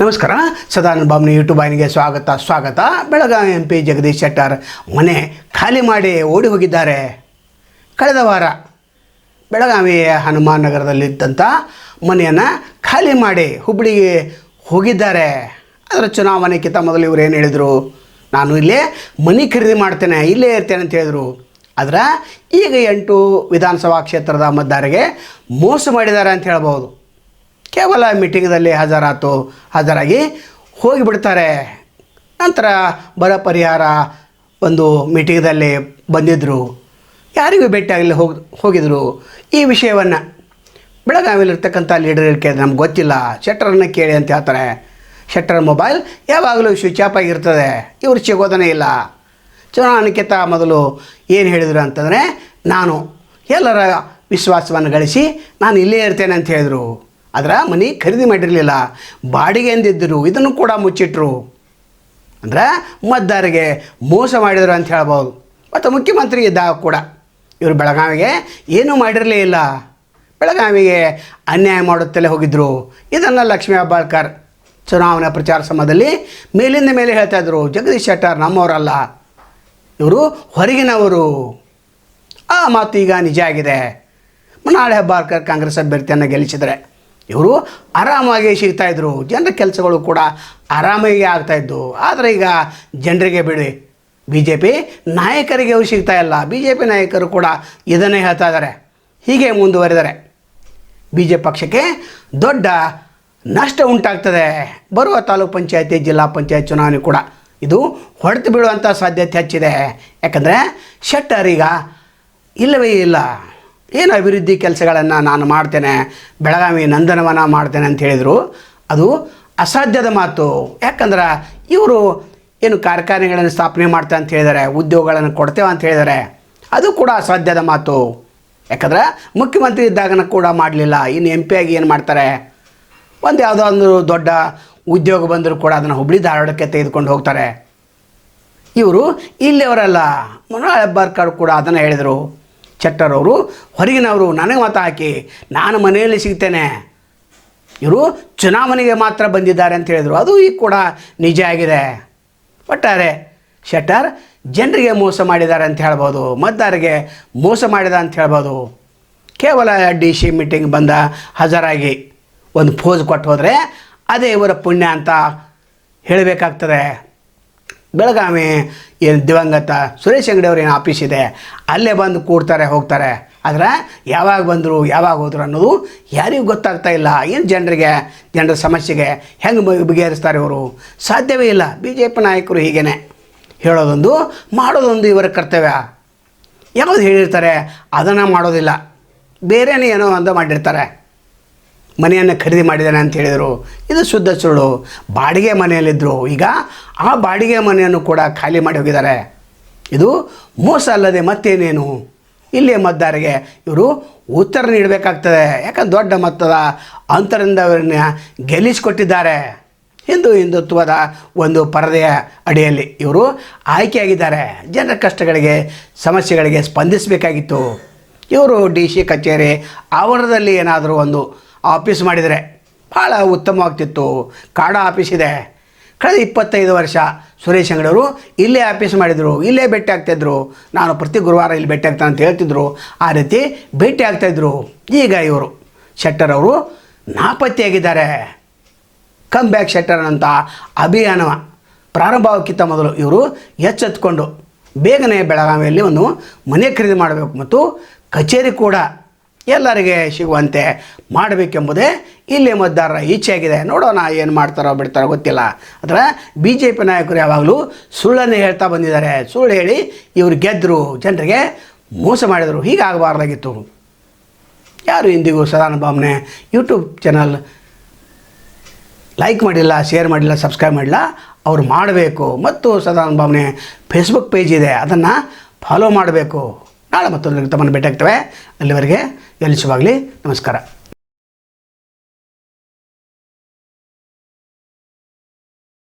ನಮಸ್ಕಾರ. ಸದಾನಂದ ಬಾಬ್ನಿ ಯೂಟ್ಯೂಬ್ ಆಯ್ನಿಗೆ ಸ್ವಾಗತ ಸ್ವಾಗತ. ಬೆಳಗಾವಿ ಎಂ ಪಿ ಜಗದೀಶ್ ಶೆಟ್ಟರ್ ಮನೆ ಖಾಲಿ ಮಾಡಿ ಓಡಿ ಹೋಗಿದ್ದಾರೆ. ಕಳೆದ ವಾರ ಬೆಳಗಾವಿಯ ಹನುಮಾನ್ ನಗರದಲ್ಲಿದ್ದಂಥ ಮನೆಯನ್ನು ಖಾಲಿ ಮಾಡಿ ಹುಬ್ಬಳ್ಳಿಗೆ ಹೋಗಿದ್ದಾರೆ. ಅದರ ಚುನಾವಣೆಗಿಂತ ಮೊದಲು ಇವರು ಏನು ಹೇಳಿದರು? ನಾನು ಇಲ್ಲೇ ಮನೆ ಖರೀದಿ ಮಾಡ್ತೇನೆ, ಇಲ್ಲೇ ಇರ್ತೇನೆ ಅಂತ ಹೇಳಿದರು. ಆದ್ರೆ ಈಗ ಎಂಟು ವಿಧಾನಸಭಾ ಕ್ಷೇತ್ರದ ಮತದಾರರಿಗೆ ಮೋಸ ಮಾಡಿದ್ದಾರೆ ಅಂತ ಹೇಳ್ಬೋದು ಕೇವಲ ಮೀಟಿಂಗ್ದಲ್ಲಿ ಹಾಜರಾತು, ಹಾಜರಾಗಿ ಹೋಗಿಬಿಡ್ತಾರೆ. ನಂತರ ಬರ ಪರಿಹಾರ ಒಂದು ಮೀಟಿಂಗ್ದಲ್ಲಿ ಬಂದಿದ್ದರು ಯಾರಿಗೂ ಭೇಟಿಯಾಗಲಿ ಹೋಗಿ, ಹೋಗಿದ್ರು. ಈ ವಿಷಯವನ್ನು ಬೆಳಗಾವಿಯಲ್ಲಿರ್ತಕ್ಕಂಥ ಲೀಡರ್ ಕೇಳಿದ್ರೆ ನಮ್ಗೆ ಗೊತ್ತಿಲ್ಲ. ಶೆಟ್ಟರನ್ನು ಕೇಳಿ ಅಂತ ಹೇಳ್ತಾರೆ. ಶೆಟ್ಟರ್ ಮೊಬೈಲ್ ಯಾವಾಗಲೂ ಸ್ವಿಚ್ ಆಫ್ ಆಗಿರ್ತದೆ. ಇವರು ಸಿಗೋದನೇ ಇಲ್ಲ. ಚುನಾವಣೆಗಿಂತ ಮೊದಲು ಏನು ಹೇಳಿದರು ಅಂತಂದರೆ, ನಾನು ಎಲ್ಲರ ವಿಶ್ವಾಸವನ್ನು ಗಳಿಸಿ ನಾನು ಇಲ್ಲೇ ಇರ್ತೇನೆ ಅಂತ ಹೇಳಿದರು. ಅದರ ಮನೆ ಖರೀದಿ ಮಾಡಿರಲಿಲ್ಲ. ಬಾಡಿಗೆ ಎಂದಿದ್ದರು ಇದನ್ನು ಕೂಡ ಮುಚ್ಚಿಟ್ರು. ಅಂದ್ರೆ ಮದ್ದಾರಿಗೆ ಮೋಸ ಮಾಡಿದರು ಅಂತ ಹೇಳ್ಬೋದು. ಮತ್ತು ಮುಖ್ಯಮಂತ್ರಿ ಇದ್ದಾಗ ಕೂಡ ಇವರು ಬೆಳಗಾವಿಗೆ ಏನೂ ಮಾಡಿರಲೇ ಇಲ್ಲ. ಬೆಳಗಾವಿಗೆ ಅನ್ಯಾಯ ಮಾಡುತ್ತಲೇ ಹೋಗಿದ್ದರು ಇದನ್ನು ಲಕ್ಷ್ಮೀ ಹೆಬ್ಬಾಳ್ಕರ್ ಚುನಾವಣಾ ಪ್ರಚಾರ ಸಮಯದಲ್ಲಿ ಮೇಲಿಂದ ಮೇಲೆ ಹೇಳ್ತಾ ಇದ್ರು. ಜಗದೀಶ್ ಶೆಟ್ಟರ್ ನಮ್ಮವರಲ್ಲ. ಇವರು ಹೊರಗಿನವರು. ಆ ಮಾತು ಈಗ ನಿಜ ಆಗಿದೆ. ನಾಳೆ ಹೆಬ್ಬಾಳ್ಕರ್ ಕಾಂಗ್ರೆಸ್ ಅಭ್ಯರ್ಥಿಯನ್ನು ಗೆಲ್ಲಿಸಿದರೆ ಇವರು ಆರಾಮಾಗಿ ಸಿಗ್ತಾಯಿದ್ರು ಜನರ ಕೆಲಸಗಳು ಕೂಡ ಆರಾಮಾಗಿ ಆಗ್ತಾಯಿದ್ದು ಆದರೆ ಈಗ ಜನರಿಗೆ ಬಿಡಿ ಬಿ ಜೆ ಪಿ ನಾಯಕರಿಗೆ ಅವರು ಸಿಗ್ತಾ ಇಲ್ಲ. ಬಿ ಜೆ ಪಿ ನಾಯಕರು ಕೂಡ ಇದನ್ನೇ ಹೇಳ್ತಾ ಇದ್ದಾರೆ. ಹೀಗೆ ಮುಂದುವರೆದರೆ ಬಿ ಜೆ ಪಕ್ಷಕ್ಕೆ ದೊಡ್ಡ ನಷ್ಟ ಉಂಟಾಗ್ತದೆ. ಬರುವ ತಾಲೂಕು ಪಂಚಾಯತಿ, ಜಿಲ್ಲಾ ಪಂಚಾಯತ್ ಚುನಾವಣೆ ಕೂಡ ಇದು ಹೊಡೆತು ಬೀಳುವಂಥ ಸಾಧ್ಯತೆ ಹೆಚ್ಚಿದೆ. ಯಾಕಂದರೆ ಶೆಟ್ಟರ್ ಈಗ ಇಲ್ಲವೇ ಇಲ್ಲ. ಏನು ಅಭಿವೃದ್ಧಿ ಕೆಲಸಗಳನ್ನು ನಾನು ಮಾಡ್ತೇನೆ, ಬೆಳಗಾವಿ ನಂದನವನ ಮಾಡ್ತೇನೆ ಅಂತ ಹೇಳಿದರು, ಅದು ಅಸಾಧ್ಯದ ಮಾತು. ಯಾಕಂದ್ರೆ ಇವರು ಏನು ಕಾರ್ಖಾನೆಗಳನ್ನು ಸ್ಥಾಪನೆ ಮಾಡ್ತೇವೆ ಅಂತ ಹೇಳಿದ್ದಾರೆ ಉದ್ಯೋಗಗಳನ್ನು ಕೊಡ್ತೇವೆ ಅಂತ ಹೇಳಿದ್ದಾರೆ ಅದು ಕೂಡ ಅಸಾಧ್ಯದ ಮಾತು. ಯಾಕಂದ್ರೆ ಮುಖ್ಯಮಂತ್ರಿ ಇದ್ದಾಗನ ಕೂಡ ಮಾಡಲಿಲ್ಲ, ಇನ್ನು ಎಂ ಪಿ ಆಗಿ ಏನು ಮಾಡ್ತಾರೆ? ಒಂದು ಯಾವುದೋ ಒಂದು ದೊಡ್ಡ ಉದ್ಯೋಗ ಬಂದರೂ ಕೂಡ ಅದನ್ನು ಹುಬ್ಳಿ ಧಾರವಾಡಕ್ಕೆ ತೆಗೆದುಕೊಂಡು ಹೋಗ್ತಾರೆ. ಇವರು ಇಲ್ಲಿಯವರಲ್ಲ ಮನೋಹರ್ ಹೆಬ್ಬಾರ್ಕರ್ ಕೂಡ ಅದನ್ನು ಹೇಳಿದರು. ಚಟ್ಟರ್ ಅವರು ಹೊರಗಿನವರು, ನನಗೆ ಮತ ಹಾಕಿ, ನಾನು ಮನೆಯಲ್ಲಿ ಸಿಗ್ತೇನೆ. ಇವರು ಚುನಾವಣೆಗೆ ಮಾತ್ರ ಬಂದಿದ್ದಾರೆ ಅಂತ ಹೇಳಿದರು. ಅದು ಈಗ ಕೂಡ ನಿಜ ಆಗಿದೆ. ಒಟ್ಟಾರೆ ಶೆಟ್ಟರ್ ಜನರಿಗೆ ಮೋಸ ಮಾಡಿದ್ದಾರೆ ಅಂತ ಹೇಳ್ಬೋದು, ಮತದಾರರಿಗೆ ಮೋಸ ಮಾಡಿದ ಅಂತ ಹೇಳ್ಬೋದು. ಕೇವಲ ಡಿ ಸಿ ಮೀಟಿಂಗ್ ಬಂದ ಹಜರಾಗಿ ಒಂದು ಫೋಸ್ ಕೊಟ್ಟು ಹೋದರೆ ಅದೇ ಇವರ ಪುಣ್ಯ ಅಂತ ಹೇಳಬೇಕಾಗ್ತದೆ. ಬೆಳಗಾವಿ ಏನು ದಿವಂಗತ ಸುರೇಶ್ ಅಂಗಡಿ ಏನು ಆಫೀಸ್ ಇದೆ, ಅಲ್ಲೇ ಬಂದು ಕೂಡ್ತಾರೆ, ಹೋಗ್ತಾರೆ. ಆದರೆ ಯಾವಾಗ ಬಂದರು, ಯಾವಾಗ ಹೋದರು ಅನ್ನೋದು ಯಾರಿಗೂ ಗೊತ್ತಾಗ್ತಾ ಇಲ್ಲ. ಏನು ಜನರಿಗೆ, ಜನರ ಸಮಸ್ಯೆಗೆ ಹೆಂಗೆ ಬಗೆಹರಿಸ್ತಾರೆ ಇವರು? ಸಾಧ್ಯವೇ ಇಲ್ಲ. ಬಿ ಜೆ ಪಿ ನಾಯಕರು ಹೀಗೇ ಹೇಳೋದೊಂದು, ಮಾಡೋದೊಂದು ಇವರ ಕರ್ತವ್ಯ. ಯಾವುದು ಹೇಳಿರ್ತಾರೆ, ಅದನ್ನು ಮಾಡೋದಿಲ್ಲ. ಬೇರೆನೇ ಏನೋ ಅಂತ ಮಾಡಿರ್ತಾರೆ. ಮನೆಯನ್ನು ಖರೀದಿ ಮಾಡಿದ್ದಾನೆ ಅಂತ ಹೇಳಿದರು. ಇದು ಶುದ್ಧ ಸುಳ್ಳು. ಬಾಡಿಗೆ ಮನೆಯಲ್ಲಿದ್ದರು ಈಗ ಆ ಬಾಡಿಗೆ ಮನೆಯನ್ನು ಕೂಡ ಖಾಲಿ ಮಾಡಿ ಹೋಗಿದ್ದಾರೆ. ಇದು ಮೋಸ ಅಲ್ಲದೆ ಮತ್ತೇನೇನು? ಇಲ್ಲಿ ಮತದಾರರಿಗೆ ಇವರು ಉತ್ತರ ನೀಡಬೇಕಾಗ್ತದೆ. ಯಾಕಂದ್ರೆ ದೊಡ್ಡ ಮೊತ್ತದ ಅಂತರಿಂದ ಅವರನ್ನ ಗೆಲ್ಲಿಸಿಕೊಟ್ಟಿದ್ದಾರೆ. ಹಿಂದೂ ಹಿಂದುತ್ವದ ಒಂದು ಪರದೆಯ ಅಡಿಯಲ್ಲಿ ಇವರು ಆಯ್ಕೆಯಾಗಿದ್ದಾರೆ. ಜನರ ಕಷ್ಟಗಳಿಗೆ, ಸಮಸ್ಯೆಗಳಿಗೆ ಸ್ಪಂದಿಸಬೇಕಾಗಿತ್ತು. ಇವರು ಡಿ ಸಿ ಕಚೇರಿ ಆವರಣದಲ್ಲಿ ಏನಾದರೂ ಒಂದು ಆಫೀಸ್ ಮಾಡಿದರೆ ಭಾಳ ಉತ್ತಮವಾಗ್ತಿತ್ತು. ಕಾಡ ಆಫೀಸ್ ಇದೆ. ಕಳೆದ ಇಪ್ಪತ್ತೈದು ವರ್ಷ ಸುರೇಶ್ ಅಂಗಡಿಯವರು ಇಲ್ಲೇ ಆಫೀಸ್ ಮಾಡಿದರು, ಇಲ್ಲೇ ಭೇಟಿ ಆಗ್ತಾಯಿದ್ರು ನಾನು ಪ್ರತಿ ಗುರುವಾರ ಇಲ್ಲಿ ಭೇಟಿ ಆಗ್ತಾನೆ ಅಂತ ಹೇಳ್ತಿದ್ರು. ಆ ರೀತಿ ಭೇಟಿ ಆಗ್ತಾಯಿದ್ರು ಈಗ ಇವರು ಶೆಟ್ಟರ್ ಅವರು ನಾಪತ್ತೆಯಾಗಿದ್ದಾರೆ. ಕಮ್ ಬ್ಯಾಕ್ ಶೆಟ್ಟರ್ ಅಂತ ಅಭಿಯಾನ ಪ್ರಾರಂಭಕ್ಕಿಂತ ಮೊದಲು ಇವರು ಎಚ್ಚೆತ್ಕೊಂಡು ಬೇಗನೆ ಬೆಳಗಾವಿಯಲ್ಲಿ ಒಂದು ಮನೆ ಖರೀದಿ ಮಾಡಬೇಕು ಮತ್ತು ಕಚೇರಿ ಕೂಡ ಎಲ್ಲರಿಗೆ ಸಿಗುವಂತೆ ಮಾಡಬೇಕೆಂಬುದೇ ಇಲ್ಲಿ ಮತದಾರರ ಇಚ್ಛೆಯಾಗಿದೆ. ನೋಡೋಣ ಏನು ಮಾಡ್ತಾರೋ ಬಿಡ್ತಾರೋ, ಗೊತ್ತಿಲ್ಲ. ಆದರೆ ಬಿ ಜೆ ಪಿ ನಾಯಕರು ಯಾವಾಗಲೂ ಸುಳ್ಳನ್ನು ಹೇಳ್ತಾ ಬಂದಿದ್ದಾರೆ. ಸುಳ್ಳು ಹೇಳಿ ಇವರು ಗೆದ್ದರು ಜನರಿಗೆ ಮೋಸ ಮಾಡಿದರು. ಹೀಗಾಗಬಾರ್ದಾಗಿತ್ತು ಯಾರು ಇಂದಿಗೂ ಸದಾನಂದ ಬಾಮ್ನೆ ಯೂಟ್ಯೂಬ್ ಚಾನಲ್ ಲೈಕ್ ಮಾಡಿಲ್ಲ ಶೇರ್ ಮಾಡಿಲ್ಲ ಸಬ್ಸ್ಕ್ರೈಬ್ ಮಾಡಿಲ್ಲ, ಅವ್ರು ಮಾಡಬೇಕು. ಮತ್ತು ಸದಾನಂದ ಬಾಮ್ನೆ ಫೇಸ್ಬುಕ್ ಪೇಜ್ ಇದೆ. ಅದನ್ನು ಫಾಲೋ ಮಾಡಬೇಕು. ನಾಳೆ ಮತ್ತೊಂದು ತಮ್ಮನ್ನು ಭೇಟಿ ಆಗ್ತೇವೆ ಅಲ್ಲಿವರೆಗೆ ಗೆಲ್ಲಿಸುವಾಗಲಿ ನಮಸ್ಕಾರ.